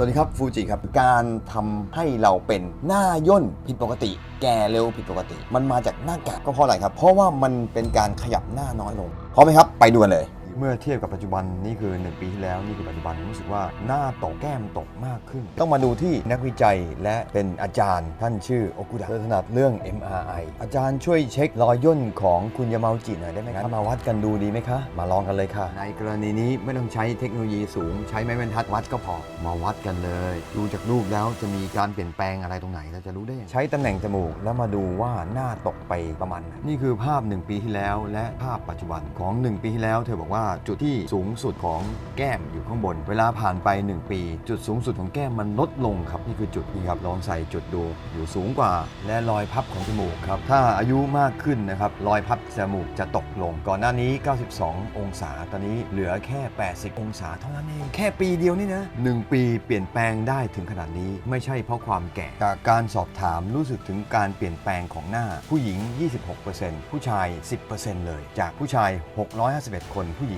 สวัสดีครับฟูจิครับ การทำให้เราเป็นหน้าย่นผิดปกติ แก่เร็วผิดปกติ มันมาจากหน้ากากก็เพราะอะไรครับ เพราะว่ามันเป็นการขยับหน้าน้อยลงพร้อมไหมครับ ไปดูกันเลย เมื่อเทียบกับปัจจุบันนี่คือ 1 ปีที่แล้วนี่คือปัจจุบันรู้สึกว่าหน้าตกแก้มตกมากขึ้น ต้องมาดูที่นักวิจัยและเป็นอาจารย์ ท่านชื่อโอกุดะเธอถนัดเรื่อง MRI อาจารย์ช่วยเช็ครอยย่นของคุณยามาจิหน่อยได้ไหมครับมาวัดกันดูดีไหมคะ มาลองกันเลยค่ะ ในกรณีนี้ไม่ต้องใช้เทคโนโลยีสูง ใช้ไม้บรรทัดวัดก็พอมาวัดกันเลย ดูจากรูปแล้วจะมีการเปลี่ยนแปลงอะไรตรงไหนเราจะรู้ได้ยังไงใช้ตำแหน่งจมูกแล้วมาดูว่าหน้าตกไปประมาณไหนนี่คือภาพ 1 ปีที่แล้ว และภาพปัจจุบันของ 1 ปีที่แล้ว เธอบอกว่าจุดที่สูงสุดของแก้มอยู่ข้างบน เวลาผ่านไป 1 ปี จุดสูงสุดของแก้มมันลดลงครับนี่คือจุดนี้ครับลองใส่จุดดูอยู่สูงกว่า และรอยพับของจมูกครับถ้าอายุมากขึ้นนะครับรอยพับจมูกจะตกลง ก่อนหน้านี้ 92 องศาตอนนี้เหลือแค่ 80 องศาเท่านั้นเองแค่ปีเดียวนี่นะหนึ่งปีเปลี่ยนแปลงได้ถึงขนาดนี้ไม่ใช่เพราะความแก่จากการสอบถามรู้สึกถึงการเปลี่ยนแปลงของหน้าผู้หญิง 26%ผู้ชาย 10%เลย จากผู้ชาย 651 คนผู้หญิง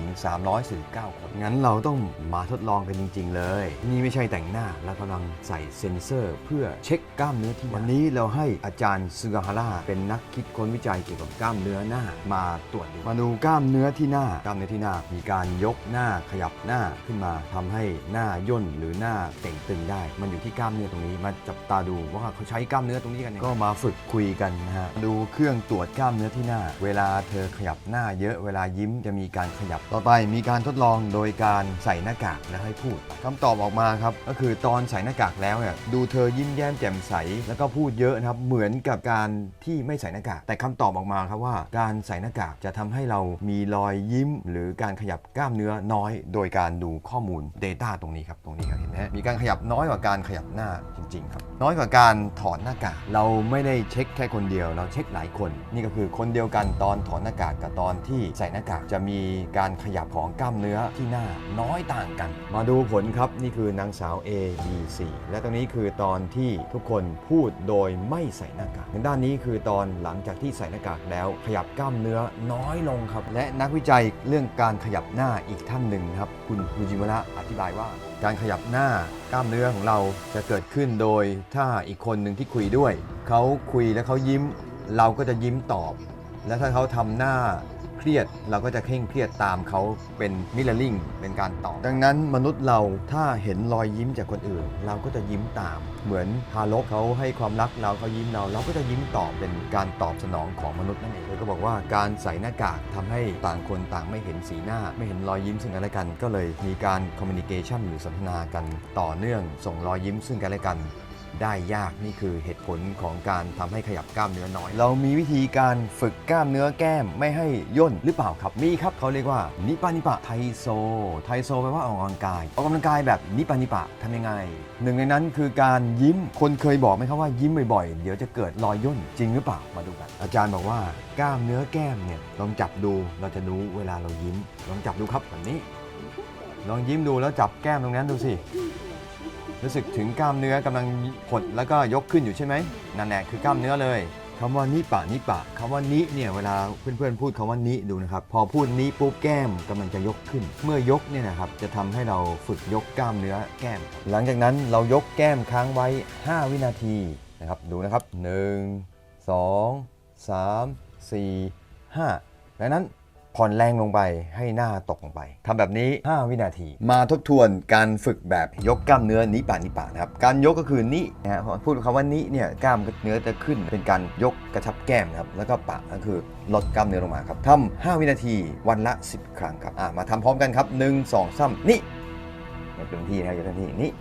349 คน งั้นเราต้องมาทดลองกันจริง ๆ เลย นี่ไม่ใช่แต่งหน้าเรากำลังใส่เซ็นเซอร์ เพื่อเช็คกล้ามเนื้อที่หน้าวันนี้เราให้อาจารย์ซึกาฮาร่าเป็นนักคิดค้นวิจัยเกี่ยวกับกล้ามเนื้อหน้ามาตรวจดูมาดูกล้ามเนื้อที่หน้ากล้ามเนื้อที่หน้า มีการยกหน้าขยับหน้าขึ้นมาทำให้หน้าย่นหรือหน้าเต่งตึงได้ มันอยู่ที่กล้ามเนื้อตรงนี้มาจับตาดูว่าเขาใช้กล้ามเนื้อตรงนี้กันก็มาฝึกคุยกันนะฮะดูเครื่องตรวจกล้ามเนื้อที่หน้า เวลาเธอขยับหน้าเยอะเวลายิ้มจะมีการขยับต่อไปมีการทดลองโดยการใส่หน้ากากและให้พูดคำตอบออกมาครับก็คือตอนใส่หน้ากากแล้วเนี่ยดูเธอยิ้มแย้มแจ่มใส แล้วก็พูดเยอะนะครับเหมือนกับการที่ไม่ใส่หน้ากาก แต่คำตอบออกมาครับว่า การใส่หน้ากากจะทำให้เรามีรอยยิ้ม หรือการขยับกล้ามเนื้อน้อย โดยการดูข้อมูล Data ตรงนี้ครับตรงนี้ครับเห็นไหมมีการขยับน้อยกว่าการขยับหน้าจริง ๆ ครับ น้อยกว่าการถอดหน้ากากเราไม่ได้เช็คแค่คนเดียว เราเช็คหลายคน นี่ก็คือคนเดียวกันตอนถอดหน้ากากกับตอนที่ใส่หน้ากากจะมีการขยับของกล้ามเนื้อที่หน้าน้อยต่างกัน มาดูผลครับนี่คือนางสาว A B C และตรงนี้คือตอนที่ทุกคนพูดโดยไม่ใส่หน้ากากทางด้านนี้คือตอนหลังจากที่ใส่หน้ากากแล้ว ขยับกล้ามเนื้อน้อยลงครับ และนักวิจัยเรื่องการขยับหน้าอีกท่านหนึ่งครับ คุณฟูจิมระอธิบายว่า การขยับหน้ากล้ามเนื้อของเราจะเกิดขึ้นโดยถ้าอีกคนหนึ่งที่คุยด้วยเขาคุยแล้วเขายิ้ม เราก็จะยิ้มตอบ และถ้าเขาทำหน้า เครียด เราก็จะเคร่งเครียดตามเขาเป็นมิ r ร์ลิงเป็นการตอบดังนั้นมนุษย์เราถ้าเห็นรอยยิ้มจากคนอื่น เราก็จะยิ้มตาม เหมือนทารกเขาให้ความรักเราเขายิ้มเราเราก็จะยิ้มตอบเป็นการตอบสนองของมนุษย์นั่นเองเธอก็บอกว่าการใส่หน้ากากทำให้ต่างคนต่างไม่เห็นสีหน้า ไม่เห็นรอยยิ้มซึ่งกันและกัน ก็เลยมีการคอมมิ n นิเคชันหรือสนทนากันต่อเนื่อง ส่งรอยยิ้มซึ่งกันและกัน ได้ยากนี่คือเหตุผลของการทำให้ขยับกล้ามเนื้อน้อย เรามีวิธีการฝึกกล้ามเนื้อแก้มไม่ให้ย่นหรือเปล่าครับมีครับเขาเรียกว่านิปานิปะไทโซ ไทโซแปลว่าออกกำลังกาย ออกกำลังกายแบบนิปานิปะทำยังไง หนึ่งในนั้นคือการยิ้มคนเคยบอกไหมครับว่ายิ้มบ่อยๆ เดี๋ยวจะเกิดรอยย่นจริงหรือเปล่ามาดูกัน อาจารย์บอกว่ากล้ามเนื้อแก้มเนี่ยลองจับดูเราจะรู้เวลาเรายิ้ม ลองจับดูครับแบบนี้ ลองยิ้มดูแล้วจับแก้มตรงนั้นดูสิ รู้สึกถึงกล้ามเนื้อกำลังหดแล้วก็ยกขึ้นอยู่ใช่ไหมนั่นแหละคือกล้ามเนื้อเลยคำว่านิปะนิปะคำว่านิเนี่ยเวลาเพื่อนๆพูดคำว่านิดูนะครับ พอพูดนิปุ๊บแก้มกำลังจะยกขึ้น เมื่อยกเนี่ยนะครับจะทำให้เราฝึกยกกล้ามเนื้อแก้ม หลังจากนั้นเรายกแก้มค้างไว้ 5 วินาทีนะครับดูนะครับ 1 2 3 4 5ดังนั้น ผ่อนแรงลงไปให้หน้าตกลงไปทำแบบนี้ 5 วินาที มาทบทวนการฝึกแบบยกกล้ามเนื้อนิปานิปะนะครับ การยกก็คือนินะฮะพอพูดคำว่านิเนี่ยกล้ามเนื้อจะขึ้น เป็นการยกกระชับแก้มนะครับแล้วก็ปะก็คือลดกล้ามเนื้อลงมาครับทำ5วินาทีวันละ 10 ครั้งครับอะมาทำพร้อมกันครับ 1 2 3นี่อย่าเต็มที่นะครับอย่าเต็มที่นี่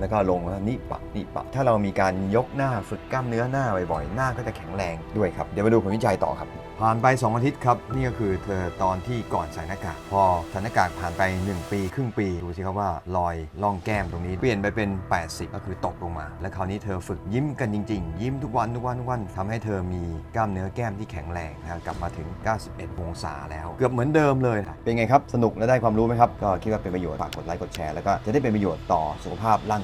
แล้วก็ลงแล้วนิปะนิปะ ถ้าเรามีการยกหน้าฝึกกล้ามเนื้อหน้าบ่อยๆ หน้าก็จะแข็งแรงด้วยครับ เดี๋ยวมาดูผลวิจัยต่อครับ ผ่านไป 2 อาทิตย์ครับ นี่ก็คือเธอตอนที่ก่อนใส่หน้ากาก พอใส่หน้ากากผ่านไป 1 ปี ครึ่งปี ดูสิครับว่า รอยร่องแก้มตรงนี้ เปลี่ยนไปเป็น 80 ก็คือตกลงมา และคราวนี้เธอฝึกยิ้มกันจริง ๆ ยิ้มทุกวันทุกวันทุกวันทำให้เธอมีกล้ามเนื้อแก้มที่แข็งแรงนะครับกลับมาถึง 91 องศาแล้ว เกือบเหมือนเดิมเลย เป็นไงครับสนุกและได้ความรู้ไหมครับก็คิดว่าเป็นประโยชน์ฝากกดไลค์กดแชร์แล้วก็จะได้เป็นประโยชน์ต่อสุขภาพร่าง